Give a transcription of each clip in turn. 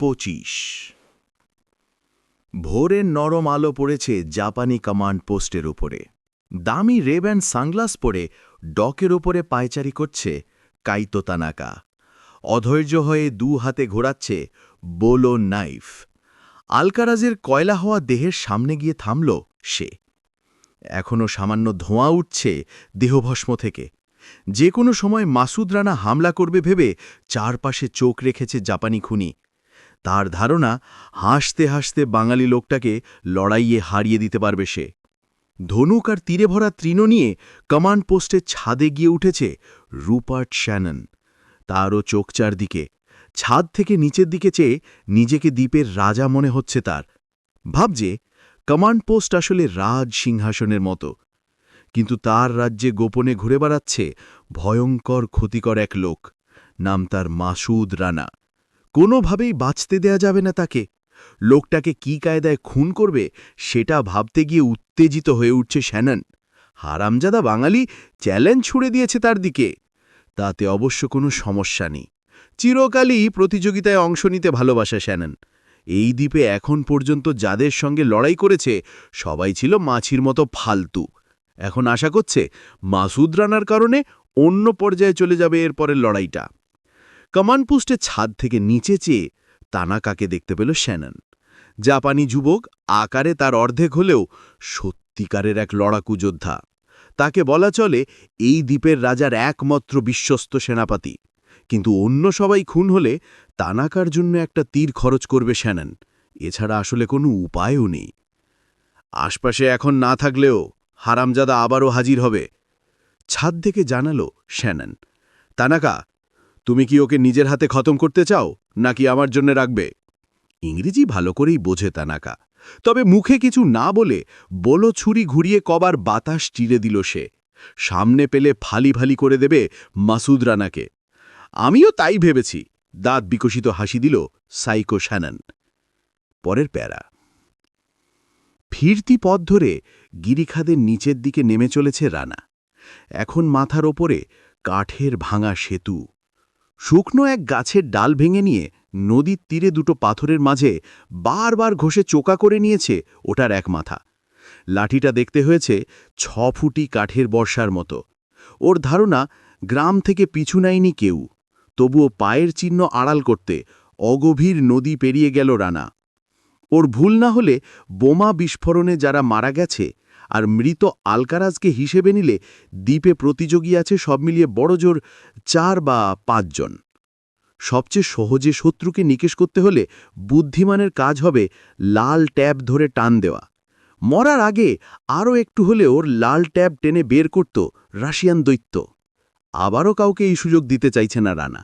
পঁচিশ। ভোরের নরম আলো পড়েছে জাপানি কমান্ড পোস্টের উপরে। দামি রেব্যান্ড সানগ্লাস পরে ডকের ওপরে পায়চারি করছে কাইতো তানাকা। অধৈর্য হয়ে দু হাতে ঘোরাচ্ছে বোলো নাইফ। আলকারাজের কয়লা হওয়া দেহের সামনে গিয়ে থামল সে। এখনও সামান্য ধোঁয়া উঠছে দেহভস্ম থেকে। যে কোনো সময় মাসুদ রানা হামলা করবে ভেবে চারপাশে চোখ রেখেছে জাপানি খুনি। তার ধারণা, হাসতে হাসতে বাঙালি লোকটাকে লড়াইয়ে হারিয়ে দিতে পারবে সে। ধনুক আর তীরে ভরা তৃণ নিয়ে কমান্ড পোস্টের ছাদে গিয়ে উঠেছে রুপার্ট শ্যানন। তারও চোখ চারদিকে, ছাদ থেকে নিচের দিকে চেয়ে নিজেকে দ্বীপের রাজা মনে হচ্ছে তার। ভাবছে কমান্ড পোস্ট আসলে রাজ সিংহাসনের মতো। কিন্তু তার রাজ্যে গোপনে ঘুরে বেড়াচ্ছে ভয়ঙ্কর ক্ষতিকর এক লোক। নাম তার মাসুদ রানা। কোনোভাবেই বাঁচতে দেয়া যাবে না তাকে। লোকটাকে কি কায়দায় খুন করবে, সেটা ভাবতে গিয়ে উত্তেজিত হয়ে উঠছে শ্যানন। হারামজাদা বাঙালি চ্যালেঞ্জ ছুড়ে দিয়েছে তার দিকে। তাতে অবশ্য কোনো সমস্যা নেই। চিরকালই প্রতিযোগিতায় অংশ নিতে ভালোবাসে শ্যানন। এই দ্বীপে এখন পর্যন্ত যাদের সঙ্গে লড়াই করেছে, সবাই ছিল মাছির মতো ফালতু। এখন আশা করছে মাসুদ রানার কারণে অন্য পর্যায়ে চলে যাবে এরপরের লড়াইটা। কমান্ড পোস্টের ছাদ থেকে নিচে চেয়ে তানাকাকে দেখতে পেল শ্যানন। জাপানি যুবক আকারে তার অর্ধেক হলেও সত্যিকারের এক লড়াকু যোদ্ধা। তাকে বলা চলে এই দ্বীপের রাজার একমাত্র বিশ্বস্ত সেনাপতি। কিন্তু অন্য সবাই খুন হলে তানাকার জন্য একটা তীর খরচ করবে শ্যানন। এছাড়া আসলে কোনো উপায়ও নেই। আশপাশে এখন না থাকলেও হারামজাদা আবারও হাজির হবে। ছাদ থেকে জানালো শ্যানন। তানাকা তুমি কি ওকে নিজের হাতে খতম করতে চাও, নাকি আমার জন্য রাখবে? ইংরেজি ভালো করেই বোঝে তানাকা। তবে মুখে কিছু না বলে বলো ছুরি ঘুরিয়ে কবার বাতাস চিরে দিল সে। সামনে পেলে ফালি ফালি করে দেবে মাসুদ রানাকে। আমিও তাই ভেবেছি, দাঁত বিকশিত হাসি দিল সাইকো শ্যানন। পরের প্যারা। ফিরতি পথ ধরে গিরিখাদের নিচের দিকে নেমে চলেছে রানা। এখন মাথার ওপরে কাঠের ভাঙা সেতু। শুকনো এক গাছের ডাল ভেঙে নিয়ে নদীর তীরে দুটো পাথরের মাঝে বারবার ঘষে চোকা করে নিয়েছে ওটার এক মাথা। লাঠিটা দেখতে হয়েছে ছ ফুটি কাঠের বর্ষার মতো। ওর ধারণা গ্রাম থেকে পিছু নেয়নি কেউ। তবুও পায়ের চিহ্ন আড়াল করতে অগভীর নদী পেরিয়ে গেল রানা। ওর ভুল না হলে বোমা বিস্ফোরণে যারা মারা গেছে আর মৃত আলকারাজকে হিসেবে নিলে দ্বীপে প্রতিযোগী আছে সব মিলিয়ে বড়জোর চার বা পাঁচজন। সবচেয়ে সহজে শত্রুকে নিকেশ করতে হলে বুদ্ধিমানের কাজ হবে লাল ট্যাব ধরে টান দেওয়া। মরার আগে আরও একটু হলে ওর লাল ট্যাব টেনে বের করত রাশিয়ান দৈত্য। আবারও কাউকে এই সুযোগ দিতে চাইছে না রানা।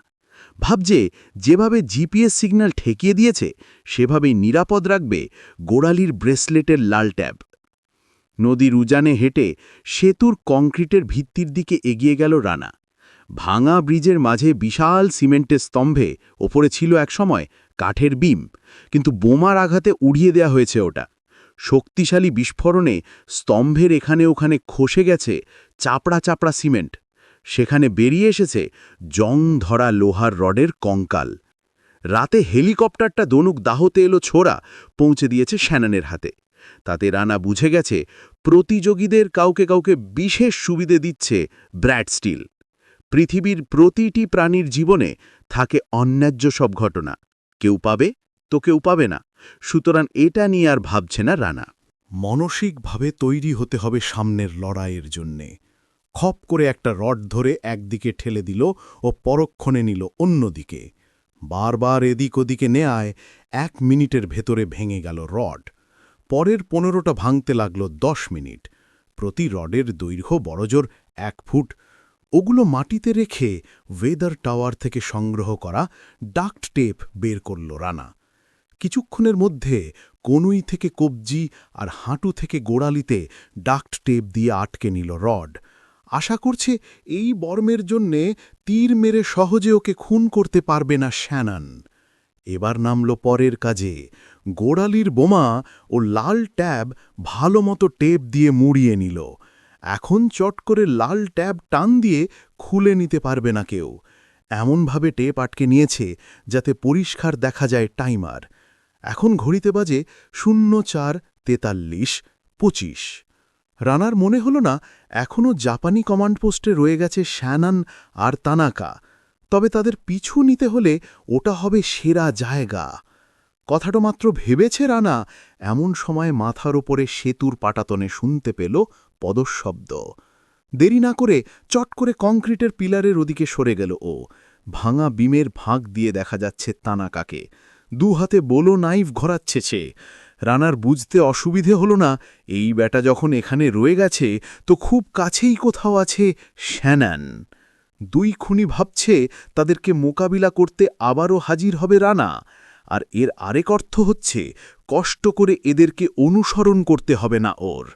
ভাবছে যেভাবে জিপিএস সিগন্যাল ঠেকিয়ে দিয়েছে, সেভাবেই নিরাপদ রাখবে গোড়ালির ব্রেসলেটের লাল ট্যাব। নদীর উজানে হেঁটে সেতুর কংক্রিটের ভিত্তির দিকে এগিয়ে গেল রানা। ভাঙা ব্রিজের মাঝে বিশাল সিমেন্টের স্তম্ভে ওপরে ছিল একসময় কাঠের বিম, কিন্তু বোমার আঘাতে উড়িয়ে দেয়া হয়েছে ওটা। শক্তিশালী বিস্ফোরণে স্তম্ভের এখানে ওখানে খসে গেছে চাপড়া চাপড়া সিমেন্ট। সেখানে বেরিয়ে এসেছে জং ধরা লোহার রডের কঙ্কাল। রাতে হেলিকপ্টারটা দনুক দাহতে এলো ছোড়া, পৌঁছে দিয়েছে শ্যাননের হাতে। তাতে রানা বুঝে গেছে প্রতিযোগীদের কাউকে কাউকে বিশেষ সুবিধে দিচ্ছে ব্র্যাড স্টিল। পৃথিবীর প্রতিটি প্রাণীর জীবনে থাকে অন্যায্য সব ঘটনা। কেউ পাবে তো কেউ পাবে না। সুতরাং এটা নিয়ে আর ভাবছে না রানা। মানসিকভাবে তৈরি হতে হবে সামনের লড়াইয়ের জন্যে। খপ করে একটা রড ধরে একদিকে ঠেলে দিল ও পরক্ষণে নিল অন্যদিকে। বারবার এদিক ওদিকে নেয়ায় এক মিনিটের ভেতরে ভেঙে গেল রড। পরের পনেরোটা ভাঙতে লাগল দশ মিনিট। প্রতি রডের দৈর্ঘ্য বড়জোর এক ফুট। ওগুলো মাটিতে রেখে ওয়েদার টাওয়ার থেকে সংগ্রহ করা ডাক্ট টেপ বের করল রানা। কিছুক্ষণের মধ্যে কনুই থেকে কবজি আর হাঁটু থেকে গোড়ালিতে ডাক্ট টেপ দিয়ে আটকে নিল রড। আশা করছে এই বর্মের জন্যে তীর মেরে সহজে ওকে খুন করতে পারবে না শ্যানান। এবার নামল পরের কাজে। গোড়ালির বোমা ও লাল ট্যাব ভালো মতো টেপ দিয়ে মুড়িয়ে নিল। এখন চট করে লাল ট্যাব টান দিয়ে খুলে নিতে পারবে না কেউ। এমনভাবে টেপ আটকে নিয়েছে যাতে পরিষ্কার দেখা যায় টাইমার। এখন ঘড়িতে বাজে শূন্য চার তেতাল্লিশ পঁচিশ। রানার মনে হল না এখনও জাপানি কমান্ড পোস্টে রয়ে গেছে শ্যানান আর তানাকা। তবে তাদের পিছু নিতে হলে ওটা হবে সেরা জায়গা। কথাটা মাত্র ভেবেছে রানা, এমন সময় মাথার ওপরে সেতুর পাটাতনে শুনতে পেল পদশব্দ। দেরি না করে চট করে কংক্রিটের পিলারের ওদিকে সরে গেল ও। ভাঙা বিমের ফাঁক দিয়ে দেখা যাচ্ছে তানাকাকে। দু হাতে বোলো নাইফ ঘোরাচ্ছে সে। রানার বুঝতে অসুবিধে হল না, এই ব্যাটা যখন এখানে রয়ে গেছে, তো খুব কাছেই কোথাও আছে শ্যানান। দুই খুনি ভাবছে তাদেরকে মোকাবিলা করতে আবারও হাজির হবে রানা। আর এর আরেক অর্থ হচ্ছে, কষ্ট করে এদেরকে অনুসরণ করতে হবে না ওর।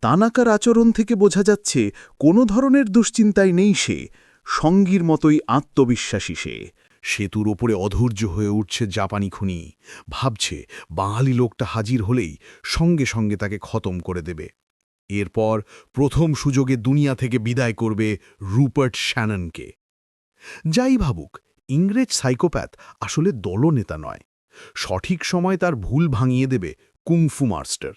তানাকার আচরণ থেকে বোঝা যাচ্ছে, কোনো ধরনের দুশ্চিন্তায় নেই সে, সঙ্গীর মতোই আত্মবিশ্বাসী সে। সেতুর ওপরে অধৈর্য হয়ে উঠছে জাপানি খুনি। ভাবছে, বাঙালি লোকটা হাজির হলেই সঙ্গে সঙ্গে তাকে খতম করে দেবে। এরপর প্রথম সুযোগে দুনিয়া থেকে বিদায় করবে রুপার্ট শ্যাননকে। যাই ভাবুক ইংরেজ সাইকোপ্যাথ আসলে দলনেতা নয়। সঠিক সময় তার ভুল ভাঙিয়ে দেবে কুংফু মাস্টার।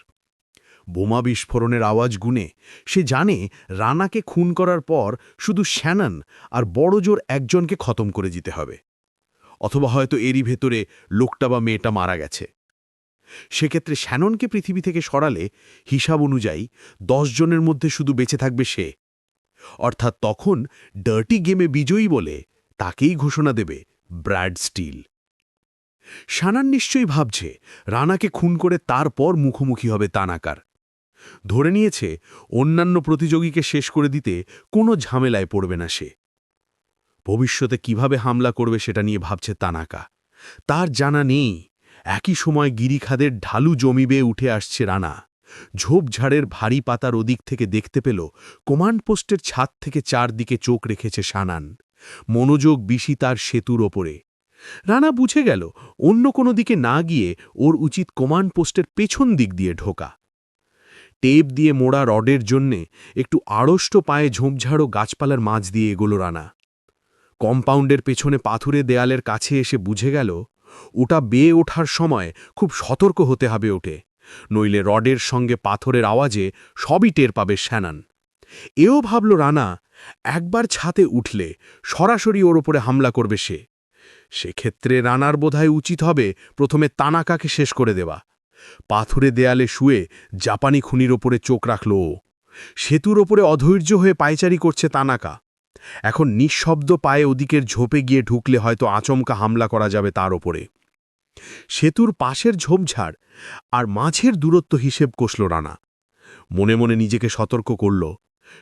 বোমা বিস্ফোরণের আওয়াজ গুনে, সে জানে রানাকে খুন করার পর শুধু শ্যানন আর বড়জোর একজনকে খতম করে দিতে হবে। অথবা হয়তো এরই ভেতরে লোকটা বা মেয়েটা মারা গেছে। সেক্ষেত্রে শ্যাননকে পৃথিবী থেকে সরালে হিসাব অনুযায়ী জনের মধ্যে শুধু বেঁচে থাকবে সে। অর্থাৎ তখন ডার্টি গেমে বিজয়ী বলে তাকেই ঘোষণা দেবে ব্র্যাড স্টিল। শানান নিশ্চয়ই ভাবছে, রানাকে খুন করে তারপর মুখোমুখি হবে তানাকার। ধরে নিয়েছে, অন্যান্য প্রতিযোগীকে শেষ করে দিতে কোনো ঝামেলায় পড়বে না সে। ভবিষ্যতে কীভাবে হামলা করবে সেটা নিয়ে ভাবছে তানাকা। তার জানা নেই, একই সময় গিরিখাদের ঢালু জমি বেয়ে উঠে আসছে রানা। ঝোপঝাড়ের ভারী পাতার ওদিক থেকে দেখতে পেল, কমান্ড পোস্টের ছাদ থেকে চারদিকে চোখ রেখেছে সানান মনোযোগ বিশি তার সেতুর ওপরে। রানা বুঝে গেল, অন্য কোনো দিকে না গিয়ে ওর উচিত কমান্ড পোস্টের পেছন দিক দিয়ে ঢোকা। টেপ দিয়ে মোড়া রডের জন্যে একটু আড়ষ্ট পায়ে ঝোপঝাড়ো গাছপালার মাঝ দিয়ে এগোলো রানা। কম্পাউন্ডের পেছনে পাথুরে দেয়ালের কাছে এসে বুঝে গেল, ওটা বেয়ে ওঠার সময় খুব সতর্ক হতে হবে ওঠে, নইলে রডের সঙ্গে পাথরের আওয়াজে সবই টের পাবে শ্যানান। এও ভাবল, রানা, একবার ছাতে উঠলে সরাসরি ওর ওপরে হামলা করবে সে। সেক্ষেত্রে রানার বোধহয় উচিত হবে প্রথমে তানাকাকে শেষ করে দেওয়া। পাথুরে দেয়ালে শুয়ে জাপানি খুনির ওপরে চোখ রাখল ও। সেতুর ওপরে অধৈর্য হয়ে পায়চারি করছে তানাকা। এখন নিঃশব্দ পায়ে ওদিকের ঝোপে গিয়ে ঢুকলে হয়তো আচমকা হামলা করা যাবে তার ওপরে। সেতুর পাশের ঝোপঝাড় আর মাঝের দূরত্ব হিসেব কষল রানা। মনে মনে নিজেকে সতর্ক করল।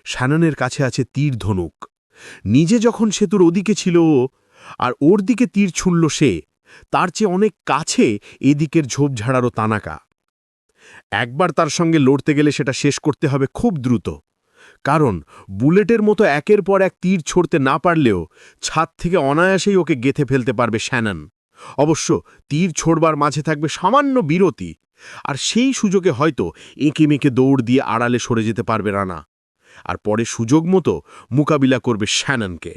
শ্যাননের কাছে আছে তীর ধনুক। নিজে যখন সেতুর ওদিকে ছিল, আর ওর দিকে তীর ছুঁড়ল সে, তার চেয়ে অনেক কাছে এদিকের ঝোপঝাড়ারও তানাকা। একবার তার সঙ্গে লড়তে গেলে সেটা শেষ করতে হবে খুব দ্রুত। কারণ বুলেটের মতো একের পর এক তীর ছড়তে না পারলেও ছাদ থেকে অনায়াসেই ওকে গেথে ফেলতে পারবে শ্যানন। অবশ্য তীর ছোড়বার মাঝে থাকবে সামান্য বিরতি, আর সেই সুযোগে হয়তো এঁকে মেঁকে দৌড় দিয়ে আড়ালে সরে যেতে পারবে রানা। আর পরে সুযোগ মতো মোকাবিলা করবে শ্যাননকে।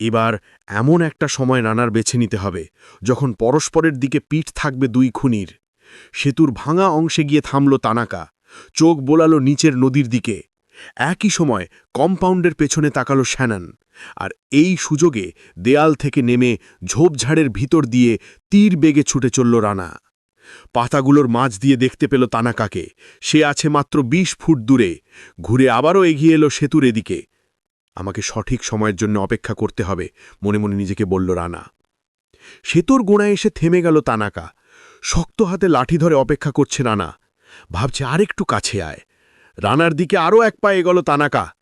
এবার এমন একটা সময় রানার বেছে নিতে হবে, যখন পরস্পরের দিকে পিঠ থাকবে দুই খুনির। সেতুর ভাঙা অংশে গিয়ে থামল তানাকা, চোখ বোলালো নিচের নদীর দিকে। একই সময় কম্পাউন্ডের পেছনে তাকালো শ্যানন, আর এই সুযোগে দেয়াল থেকে নেমে ঝোপঝাড়ের ভিতর দিয়ে তীর বেগে ছুটে চলল রানা। পাতাগুলোর মাঝ দিয়ে দেখতে পেল তানাকাকে। সে আছে মাত্র ২০ ফুট দূরে। ঘুরে আবারও এগিয়ে এলো সেতুর এদিকে। আমাকে সঠিক সময়ের জন্য অপেক্ষা করতে হবে, মনে মনে নিজেকে বলল রানা। সেতুর গোড়ায় এসে থেমে গেল তানাকা। শক্ত হাতে লাঠি ধরে অপেক্ষা করছে রানা। ভাবছে আরেকটু কাছে আয়। রানার দিকে আরও এক পা এগল তানাকা।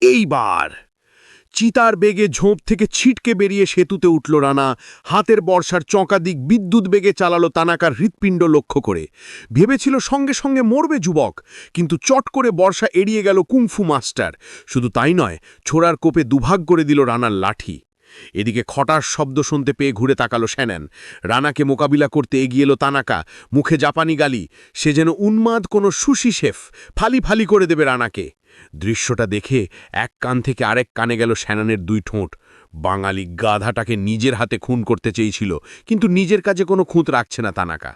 এইবার! চিতার বেগে ঝোঁপ থেকে ছিটকে বেরিয়ে সেতুতে উঠল রানা। হাতের বর্ষার চঁকাদিক বিদ্যুৎ বেগে চালালো তানাকার হৃৎপিণ্ড লক্ষ্য করে। ভেবেছিল সঙ্গে সঙ্গে মরবে যুবক, কিন্তু চট করে বর্ষা এড়িয়ে গেল কুংফু মাস্টার। শুধু তাই নয়, ছোড়ার কোপে দুভাগ করে দিল রানার লাঠি। এদিকে খটার শব্দ শুনতে পেয়ে ঘুরে তাকালো শ্যানেন। রানাকে মোকাবিলা করতে এগিয়ে এলো তানাকা। মুখে জাপানি গালি, সে যেন উন্মাদ কোনো সুশি শেফ, ফালি ফালি করে দেবে রানাকে। দৃশ্যটা দেখে এক কান থেকে আরেক কানে গেল শ্যাননের দুই ঠোঁট। বাঙালি গাধাটাকে নিজের হাতে খুন করতে চেয়েছিল, কিন্তু নিজের কাজে কোনো খুঁত রাখছে না তানাকা।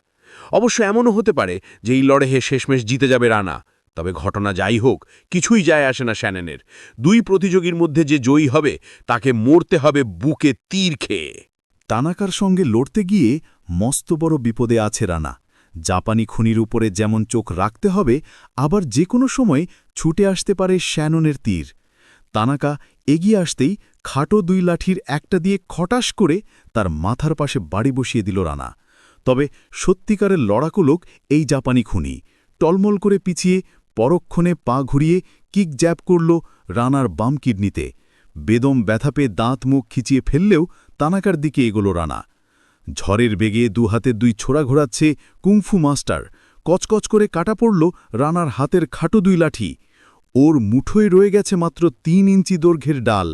অবশ্য এমনও হতে পারে যে এই লড়াইয়ে শেষমেশ জিতে যাবে রানা। তবে ঘটনা যাই হোক, কিছুই যায় আসে না শ্যানেনের। দুই প্রতিযোগীর মধ্যে যে জয়ী হবে, তাকে মরতে হবে বুকে তীর খেয়ে। তানাকার সঙ্গে লড়তে গিয়ে মস্ত বড় বিপদে আছে রানা। জাপানি খুনির উপরে যেমন চোখ রাখতে হবে, আবার যে কোনো সময় ছুটে আসতে পারে শ্যাননের তীর। তানাকা এগিয়ে আসতেই খাটো দুই লাঠির একটা দিয়ে খটাস করে তার মাথার পাশে বাড়ি বসিয়ে দিল রানা। তবে সত্যিকারের লড়াকু লোক এই জাপানি খুনি। টলমল করে পিছিয়ে পরক্ষণে পা ঘুরিয়ে কিক জ্যাপ করল রানার বাম কিডনিতে। বেদম ব্যথা পেয়ে দাঁত মুখ খিচিয়ে ফেললেও তানাকার দিকে এগোলো রানা। ঝড়ের বেগে দু হাতে দুই ছোড়া ঘোরাচ্ছে কুংফু মাস্টার। কচকচ করে কাটা পড়ল রানার হাতের খাটো দুই লাঠি। ওর মুঠোয় রয়ে গেছে মাত্র তিন ইঞ্চি দৈর্ঘ্যের ডাল।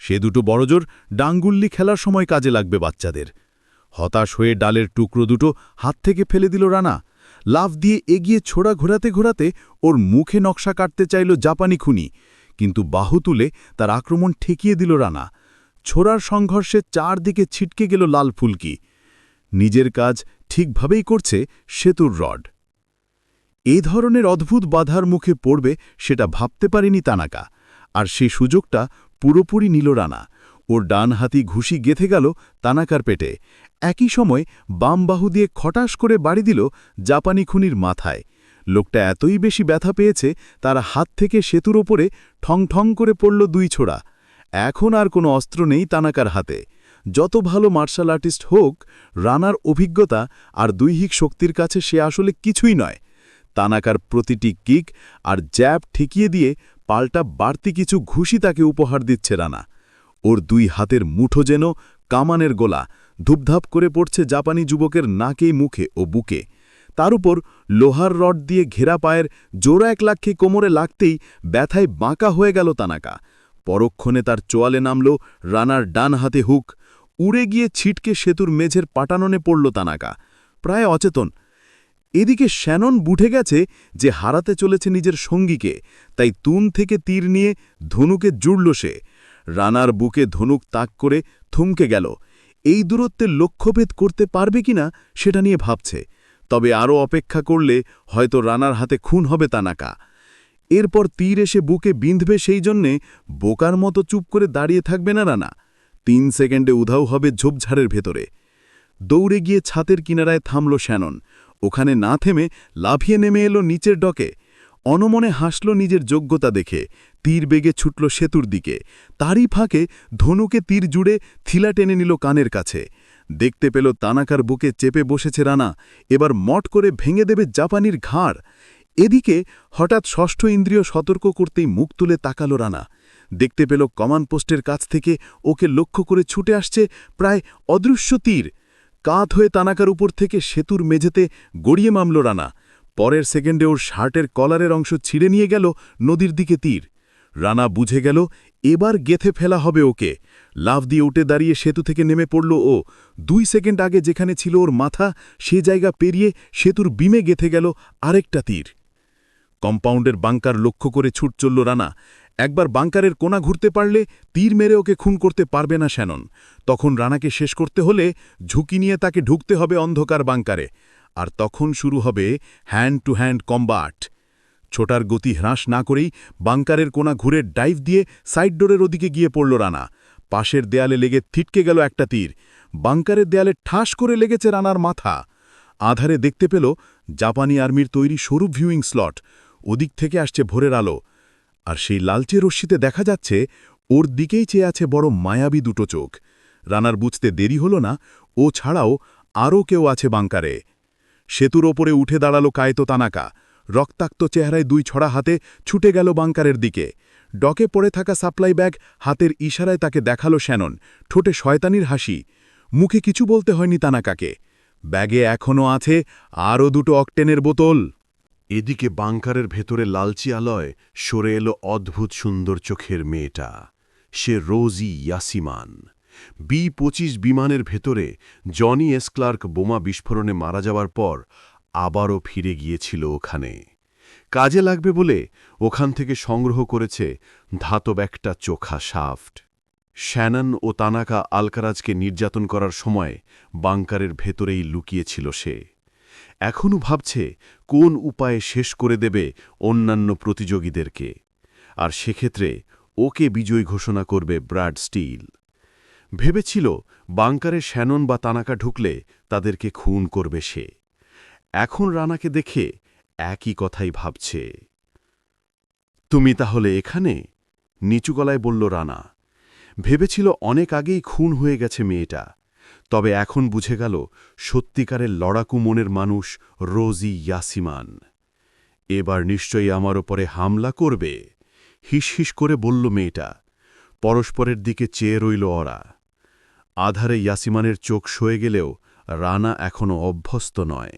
সে দুটো বড়জোর ডাঙ্গুল্লি খেলার সময় কাজে লাগবে বাচ্চাদের। হতাশ হয়ে ডালের টুকরো দুটো হাত থেকে ফেলে দিল রানা। লাফ দিয়ে এগিয়ে ছোড়া ঘোরাতে ঘোরাতে ওর মুখে নকশা কাটতে চাইল জাপানি খুনি। কিন্তু বাহু তুলে তার আক্রমণ ঠেকিয়ে দিল রানা। ছোড়ার সংঘর্ষে চারদিকে ছিটকে গেল লাল ফুলকি। নিজের কাজ ঠিকভাবেই করছে সেতুর রড। এ ধরনের অদ্ভুত বাধার মুখে পড়বে সেটা ভাবতে পারেনি তানাকা। আর সে সুযোগটা পুরোপুরি নিল রানা। ওর ডান হাতি ঘুষি গেথে গেল তানাকার পেটে। একই সময় বাম বাহু দিয়ে খটাস করে বাড়ি দিল জাপানি খুনির মাথায়। লোকটা এতই বেশি ব্যথা পেয়েছে তার হাত থেকে সেতুর ওপরে ঠং ঠং করে পড়ল দুই ছোড়া। এখন আর কোনো অস্ত্র নেই তানাকার হাতে। যত ভালো মার্শাল আর্টিস্ট হোক, রানার অভিজ্ঞতা আর দৈহিক শক্তির কাছে সে আসলে কিছুই নয়। তানাকার প্রতিটি কিক আর জ্যাব ঠেকিয়ে দিয়ে পাল্টা বাড়তি কিছু ঘুষি তাকে উপহার দিচ্ছে রানা। ওর দুই হাতের মুঠো যেন কামানের গোলা ধুপধাপ করে পড়ছে জাপানি যুবকের নাকেই মুখে ও বুকে। তার উপর লোহার রড দিয়ে ঘেরা পায়ের জোড়া এক লাক্ষে কোমরে লাগতেই ব্যথায় বাঁকা হয়ে গেল তানাকা। পরক্ষণে তার চোয়ালে নামল রানার ডান হাতে হুক। উড়ে গিয়ে ছিটকে সেতুর মেঝের পাটাননে পড়ল তানাকা। প্রায় অচেতন এদিকে শ্যানন বুঠে গেছে যে হারাতে চলেছে নিজের সঙ্গীকে, তাই তুন থেকে তীর নিয়ে ধনুকে জুড়ল সে। রানার বুকে ধনুক তাক করে থমকে গেল। এই দূরত্বে লক্ষ্যভেদ করতে পারবে কিনা সেটা নিয়ে ভাবছে। তবে আরও অপেক্ষা করলে হয়তো রানার হাতে খুন হবে তানাকা। এরপর তীর এসে বুকে বিঁধবে সেই জন্যে বোকার মতো চুপ করে দাঁড়িয়ে থাকবে না রানা। তিন সেকেন্ডে উধাও হবে ঝোপঝাড়ের ভেতরে। দৌড়ে গিয়ে ছাতের কিনারায় থামল শ্যানন। ওখানে না থেমে লাফিয়ে নেমে এলো নিচের ডকে। অনমনে হাসল নিজের যোগ্যতা দেখে। তীর বেগে ছুটল সেতুর দিকে। তারই ফাঁকে ধনুকে তীর জুড়ে থিলা টেনে নিল কানের কাছে। দেখতে পেল তানাকার বুকে চেপে বসেছে রানা। এবার মট করে ভেঙে দেবে জাপানির ঘাড়। এদিকে হঠাৎ ষষ্ঠ ইন্দ্রিয় সতর্ক করতেই মুখ তুলে তাকালো রানা। দেখতে পেল কমান পোস্টের কাছ থেকে ওকে লক্ষ্য করে ছুটে আসছে প্রায় অদৃশ্য তীর। কাত হয়ে তানাকার উপর থেকে সেতুর মেঝেতে গড়িয়ে মামল রানা। পরের সেকেন্ডে ওর শার্টের কলারের অংশ ছিঁড়ে নিয়ে গেল নদীর দিকে তীর। রানা বুঝে গেল, এবার গেথে ফেলা হবে ওকে। লাভ দিয়ে উঠে দাঁড়িয়ে সেতু থেকে নেমে পড়ল ও। দুই সেকেন্ড আগে যেখানে ছিল ওর মাথা, সে জায়গা পেরিয়ে সেতুর বিমে গেথে গেল আরেকটা তীর। কম্পাউন্ডের বাংকার লক্ষ্য করে ছুট চলল রানা। একবার বাংকারের কোনা ঘুরতে পারলে তীর মেরে ওকে খুন করতে পারবে না শ্যানন। তখন রানাকে শেষ করতে হলে ঝুঁকি নিয়ে তাকে ঢুকতে হবে অন্ধকার বাংকারে। আর তখন শুরু হবে হ্যান্ড টু হ্যান্ড কম্বাট। ছোটার গতি হ্রাস না করেই বাংকারের কোনা ঘুরে ডাইভ দিয়ে সাইড ডোরের ওদিকে গিয়ে পড়ল রানা। পাশের দেয়ালে লেগে থিটকে গেল একটা তীর। বাংকারের দেয়ালে ঠাস করে লেগেছে রানার মাথা। আধারে দেখতে পেল জাপানি আর্মির তৈরি সরু ভিউইং স্লট। ওদিক থেকে আসছে ভোরের আলো। আর সেই লালচে রশ্মিতে দেখা যাচ্ছে, ওর দিকেই চেয়ে আছে বড় মায়াবী দুটো চোখ। রানার বুঝতে দেরি হল না, ও ছাড়াও আরও কেউ আছে বাংকারে সেতুর ওপরে উঠে দাঁড়াল কায়তো তানাকা। রক্তাক্ত চেহারায় দুই ছড়া হাতে ছুটে গেল বাংকারের দিকে। ডকে পড়ে থাকা সাপ্লাই ব্যাগ হাতের ইশারায় তাকে দেখাল শ্যানন। ঠোঁটে শয়তানির হাসি। মুখে কিছু বলতে হয়নি তানাকাকে। ব্যাগে এখনও আছে আরও দুটো অকটেনের বোতল। এদিকে বাংকারের ভেতরে লালচি আলয় সরে এলো অদ্ভুত সুন্দর চোখের মেয়েটা। সে রোজি ইয়াসিমান। বি পঁচিশ বিমানের ভেতরে জনি এস ক্লার্ক বোমা বিস্ফোরণে মারা যাওয়ার পর আবারও ফিরে গিয়েছিল ওখানে। কাজে লাগবে বলে ওখান থেকে সংগ্রহ করেছে ধাতব একটা চোখা শাফট। শ্যানন ও তানাকা আলকারাজকে নির্যাতন করার সময় বাংকারের ভেতরেই লুকিয়েছিল সে। এখনও ভাবছে কোন উপায়ে শেষ করে দেবে অন্যান্য প্রতিযোগীদেরকে। আর সেক্ষেত্রে ওকে বিজয়ী ঘোষণা করবে ব্রাড স্টিল। ভেবেছিল বাংকারে শ্যানন বা তানাকা ঢুকলে তাদেরকে খুন করবে সে। এখন রানাকে দেখে একই কথাই ভাবছে। তুমি তাহলে এখানে? নিচু গলায় বলল রানা। ভেবেছিল অনেক আগেই খুন হয়ে গেছে মেয়েটা। তবে এখন বুঝে গেল সত্যিকারের লড়াকু মনের মানুষ রোজি ইয়াসিমান। এবার নিশ্চয়ই আমার ওপরে হামলা করবে। হিস হিস করে বলল মেয়েটা। পরস্পরের দিকে চেয়ে রইল ওরা। আধারে ইয়াসিমানের চোখ সয়ে গেলেও রানা এখনও অভ্যস্ত নয়।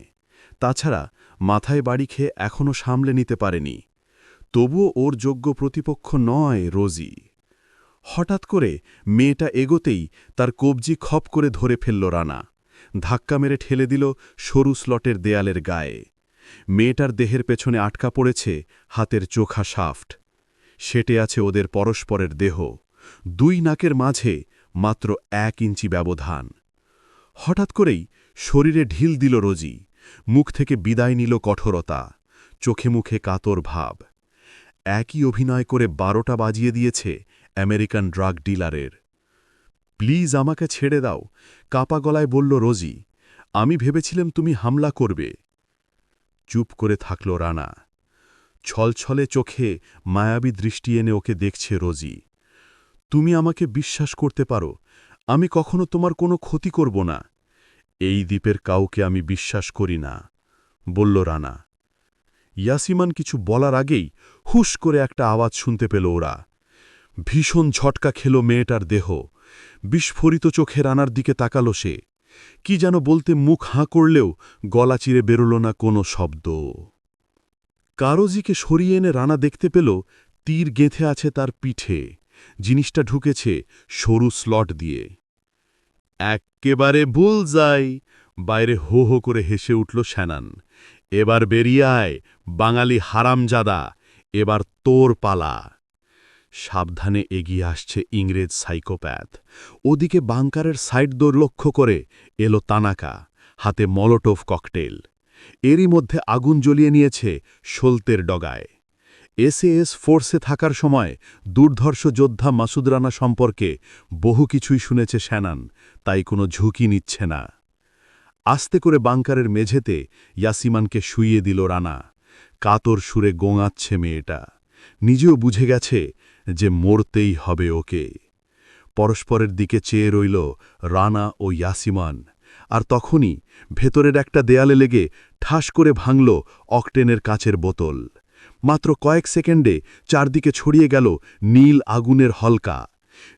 তাছাড়া মাথায় বাড়ি খেয়ে এখনও সামলে নিতে পারেনি। তবুও ওর যোগ্য প্রতিপক্ষ নয় রোজি। হঠাৎ করে মেয়েটা এগোতেই তার কবজি খপ করে ধরে ফেলল রানা। ধাক্কা মেরে ঠেলে দিল সরু স্লটের দেয়ালের গায়ে। মেয়েটার দেহের পেছনে আটকা পড়েছে হাতের চোখা শাফট। সেটে আছে ওদের পরস্পরের দেহ। দুই নাকের মাঝে মাত্র এক ইঞ্চি ব্যবধান। হঠাৎ করেই শরীরে ঢিল দিল রোজি। মুখ থেকে বিদায় নিল কঠোরতা। চোখে মুখে কাতর ভাব। একই অভিনয় করে বারোটা বাজিয়ে দিয়েছে আমেরিকান ড্রাগ ডিলারের। প্লিজ আমাকে ছেড়ে দাও, কাপা গলায় বলল রোজি, আমি ভেবেছিলাম তুমি হামলা করবে। চুপ করে থাকল রানা। ছলছলে চোখে মায়াবী দৃষ্টি এনে ওকে দেখছে রোজি। তুমি আমাকে বিশ্বাস করতে পারো, আমি কখনো তোমার কোনো ক্ষতি করব না। এই দ্বীপের কাউকে আমি বিশ্বাস করি না, বলল রানা। ইয়াসিমান কিছু বলার আগেই হুশ করে একটা আওয়াজ শুনতে পেল ওরা। ভীষণ ঝটকা খেল মেয়েটার দেহ। বিস্ফোরিত চোখে রানার দিকে তাকাল সে। কি যেন বলতে মুখ হাঁ করলেও গলা চিরে বেরোল না কোনো শব্দ। কারোজিকে সরিয়ে এনে রানা দেখতে পেল, তীর গেঁথে আছে তার পিঠে। জিনিসটা ঢুকেছে সরু স্লট দিয়ে। এক্কেবারে ভুল যাই বাইরে হো হো করে হেসে উঠল শ্যানান। এবার বেরিয়ে আয়, বাঙালি হারামজাদা! এবার তোর পালা। সাবধানে এগিয়ে আসছে ইংরেজ সাইকোপ্যাথ। ওদিকে বাংকারের সাইড দোর লক্ষ্য করে এলো তানাকা, হাতে মলোটোভ ককটেল। এরই মধ্যে আগুন জ্বলিয়ে নিয়েছে সলতের ডগায়। এসএএস ফোর্সে থাকার সময় দুর্ধর্ষ যোদ্ধা মাসুদ রানা সম্পর্কে বহু কিছুই শুনেছে শ্যানান, তাই কোনো ঝুঁকি নিচ্ছে না। আস্তে করে বাংকারের মেঝেতে ইয়াসিমানকে শুইয়ে দিল রানা। কাতর সুরে গোঙাচ্ছে মেয়েটা। নিজেও বুঝে গেছে যে মরতেই হবে ওকে। পরস্পরের দিকে চেয়ে রইল রানা ও ইয়াসিমান, আর তখনই ভেতরের একটা দেয়ালে লেগে ঠাস করে ভাঙল অকটেনের কাচের বোতল। মাত্র কয়েক সেকেন্ডে চারদিকে ছড়িয়ে গেল নীল আগুনের হলকা।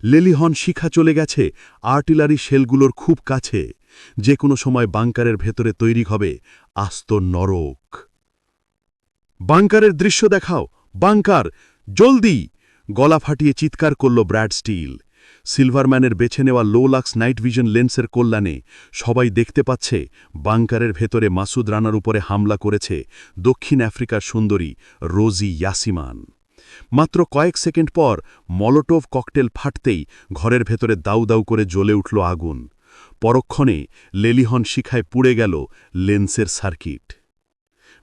লেলিহন শিখা চলে গেছে আর্টিলারি শেলগুলোর খুব কাছে। যে কোনো সময় বাংকারের ভেতরে তৈরি হবে আস্ত নরক। বাংকারের দৃশ্য দেখাও। বাংকার, জলদি! গলা ফাটিয়ে চিৎকার করল ব্র্যাড স্টিল। সিলভারম্যানের বেছে নেওয়া লোলাক্স নাইট ভিশন লেন্সের কল্যাণে সবাই দেখতে পাচ্ছে বাংকারের ভেতরে মাসুদ রানার উপরে হামলা করেছে দক্ষিণ আফ্রিকার সুন্দরী রোজি ইয়াসিমান। মাত্র কয়েক সেকেন্ড পর মলোটোভ ককটেল ফাটতেই ঘরের ভেতরে দাউ দাউ করে জ্বলে উঠল আগুন। পরক্ষণে লেলিহন শিখায় পুড়ে গেল লেন্সের সার্কিট।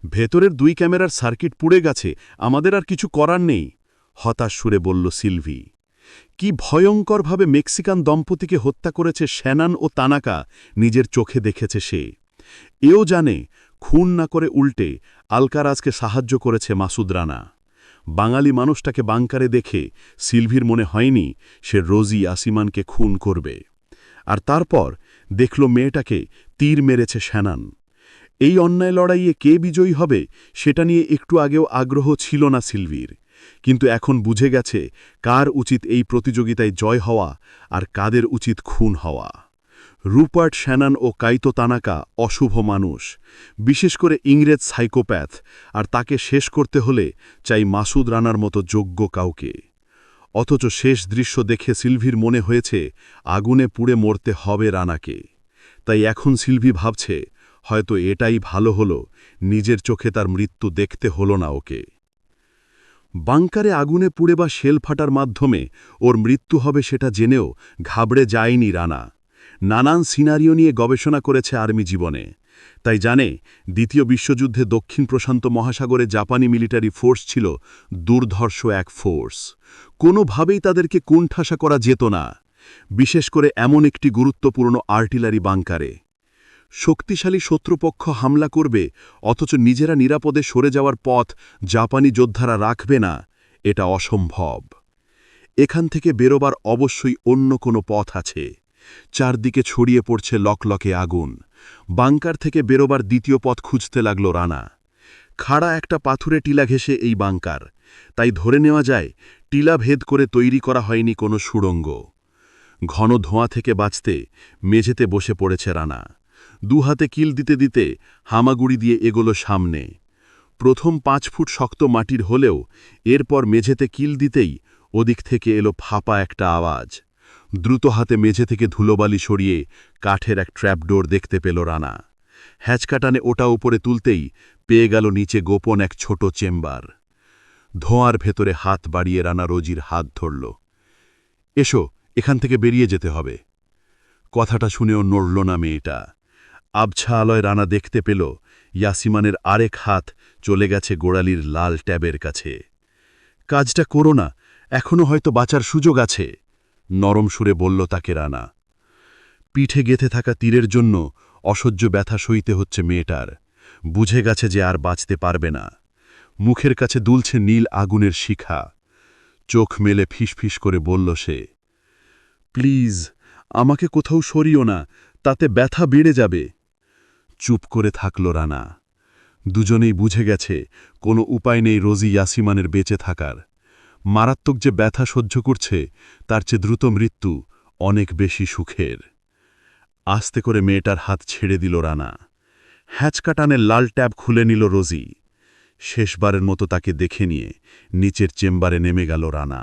ভেতরের দুই ক্যামেরার সার্কিট পুড়ে গেছে, আমাদের আর কিছু করার নেই। হতাশ সুরে বলল সিলভি, কি ভয়ঙ্করভাবে মেক্সিকান দম্পতিকে হত্যা করেছে শ্যানান ও তানাকা, নিজের চোখে দেখেছে সে। এও জানে, খুন না করে উল্টে আলকারাজকে সাহায্য করেছে মাসুদ রানা। বাঙালি মানুষটাকে বাংকারে দেখে সিলভির মনে হয়নি সে রোজি আসিমানকে খুন করবে। আর তারপর দেখল মেয়েটাকে তীর মেরেছে শ্যানান। এই অন্যায় লড়াইয়ে কে বিজয়ী হবে, সেটা নিয়ে একটু আগেও আগ্রহ ছিল না সিলভির। কিন্তু এখন বুঝে গেছে কার উচিত এই প্রতিযোগিতায় জয় হওয়া আর কাদের উচিত খুন হওয়া। রুপার্ট শ্যানান ও কাইতো তানাকা অশুভ মানুষ। বিশেষ করে ইংরেজ সাইকোপ্যাথ আর তাকে শেষ করতে হলে চাই মাসুদ রানার মতো যোগ্য কাউকে। অথচ শেষ দৃশ্য দেখে সিলভির মনে হয়েছে, আগুনে পুড়ে মরতে হবে রানাকে। তাই এখন সিলভি ভাবছে, হয়তো এটাই ভালো হলো, নিজের চোখে তার মৃত্যু দেখতে হলো না ওকে। বাংকারে আগুনে পুড়ে বা শেল ফাটার মাধ্যমে ওর মৃত্যু হবে সেটা জেনেও ঘাবড়ে যায়নি রানা। নানান সিনারিও নিয়ে গবেষণা করেছে আর্মি জীবনে। তাই জানে, দ্বিতীয় বিশ্বযুদ্ধে দক্ষিণ প্রশান্ত মহাসাগরে জাপানি মিলিটারি ফোর্স ছিল দুর্ধর্ষ এক ফোর্স। কোনোভাবেই তাদেরকে কুণ্ঠাসা করা যেত না। বিশেষ করে এমন একটি গুরুত্বপূর্ণ আর্টিলারি বাংকারে। শক্তিশালী শত্রুপক্ষ হামলা করবে, অথচ নিজেরা নিরাপদে সরে যাওয়ার পথ জাপানি যোদ্ধারা রাখবে না। এটা অসম্ভব। এখান থেকে বেরোবার অবশ্যই অন্য কোনো পথ আছে। চারদিকে ছড়িয়ে পড়ছে লকলকে আগুন। বাংকার থেকে বেরোবার দ্বিতীয় পথ খুঁজতে লাগল রানা। খাড়া একটা পাথুরে টিলা ঘেসে এই বাংকার। তাই ধরে নেওয়া যায়, টিলা ভেদ করে তৈরি করা হয়নি কোনো সুড়ঙ্গ। ঘন ধোঁয়া থেকে বাঁচতে মেঝেতে বসে পড়েছে রানা। দুহাতে কিল দিতে দিতে হামাগুড়ি দিয়ে এগোলো সামনে। প্রথম পাঁচ ফুট শক্ত মাটির হলেও এরপর মেঝেতে কিল দিতেই ওদিক থেকে এলো ফাঁপা একটা আওয়াজ। দ্রুত হাতে মেঝে থেকে ধুলোবালি সরিয়ে কাঠের এক ট্র্যাপডোর দেখতে পেল রানা। হ্যাচকাটানে ওটা উপরে তুলতেই পেয়ে গেল নিচে গোপন এক ছোট চেম্বার। ধোঁয়ার ভেতরে হাত বাড়িয়ে রানা রোজির হাত ধরল। এসো, এখান থেকে বেরিয়ে যেতে হবে। কথাটা শুনেও নড়ল না মেয়েটা। আবছা আলয় রানা দেখতে পেল, ইয়াসিমানের আরেক হাত চলে গেছে গোড়ালির লাল ট্যাবের কাছে। কাজটা করো না এখনও হয়তো বাঁচার সুযোগ আছে, নরম সুরে বলল তাকে রানা। পিঠে গেথে থাকা তীরের জন্য অসহ্য ব্যথা সইতে হচ্ছে মেয়েটার। বুঝে গেছে যে আর বাঁচতে পারবে না। মুখের কাছে দুলছে নীল আগুনের শিখা। চোখ মেলে ফিসফিস করে বলল সে, প্লিজ, আমাকে কোথাও সরিও না, তাতে ব্যথা বেড়ে যাবে। চুপ করে থাকল রানা। দুজনেই বুঝে গেছে, কোনো উপায় নেই রোজি ইয়াসিমানের বেঁচে থাকার। মারাত্মক যে ব্যথা সহ্য করছে, তার চেয়ে দ্রুত মৃত্যু অনেক বেশি সুখের। আস্তে করে মেয়েটার হাত ছেড়ে দিল রানা। হ্যাচকাটানের লাল ট্যাব খুলে নিল রোজি শেষবারের মতো তাকে দেখে নিয়ে নিচের চেম্বারে নেমে গেল রানা।